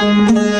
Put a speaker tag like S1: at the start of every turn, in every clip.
S1: Thank you.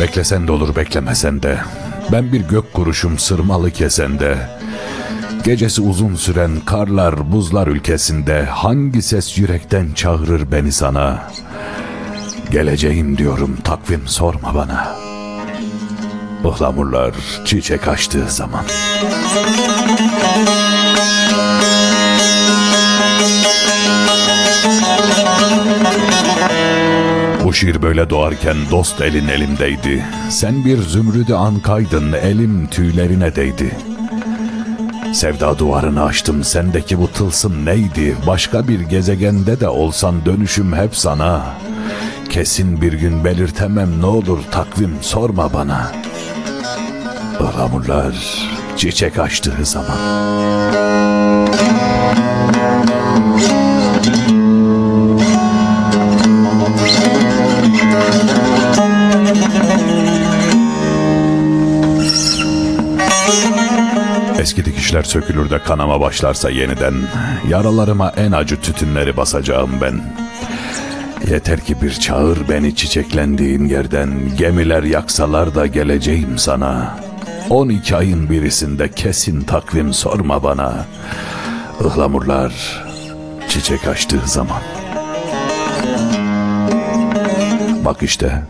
S1: Beklesen de olur beklemesen de. Ben bir gök kuruşum sırmalı kesende. Gecesi uzun süren karlar buzlar ülkesinde hangi ses yürekten çağırır beni sana? Geleceğim diyorum takvim sorma bana. Ihlamurlar çiçek açtığı zaman. Şiir böyle doğarken dost elin elimdeydi. Sen bir zümrüdü ankaydın, elim tüylerine değdi. Sevda duvarını açtım, sendeki bu tılsım neydi? Başka bir gezegende de olsan dönüşüm hep sana. Kesin bir gün belirtemem ne olur takvim sorma bana. Ihlamurlar çiçek açtığı zaman. Dikişler sökülür de kanama başlarsa yeniden Yaralarıma en acı tütünleri basacağım ben. Yeter ki bir çağır beni çiçeklendiğin yerden Gemiler yaksalar da geleceğim sana. 12 ayın birisinde kesin takvim sorma bana. Ihlamurlar çiçek açtığı zaman. Bak işte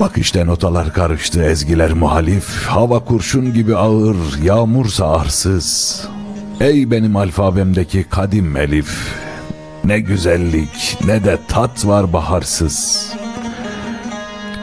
S1: Bak işte notalar karıştı, ezgiler muhalif, hava kurşun gibi ağır, yağmursa arsız. Ey benim alfabemdeki kadim elif, ne güzellik ne de tat var baharsız.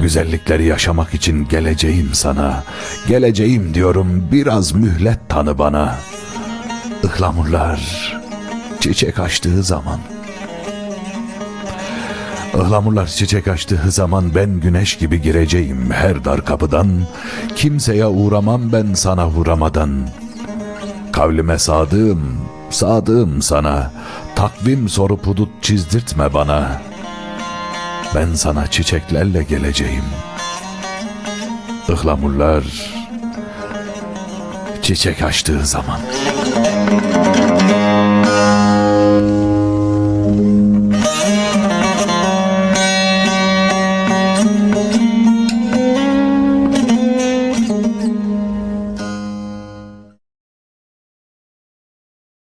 S1: Güzellikleri yaşamak için geleceğim sana, geleceğim diyorum biraz mühlet tanı bana. Ihlamurlar çiçek açtığı zaman.'' Ihlamurlar çiçek açtığı zaman ben güneş gibi gireceğim her dar kapıdan. Kimseye uğramam ben sana uğramadan. Kavlime sadığım, sadığım sana. Takvim sorup hudut çizdirtme bana. Ben sana çiçeklerle geleceğim. Ihlamurlar çiçek açtığı zaman.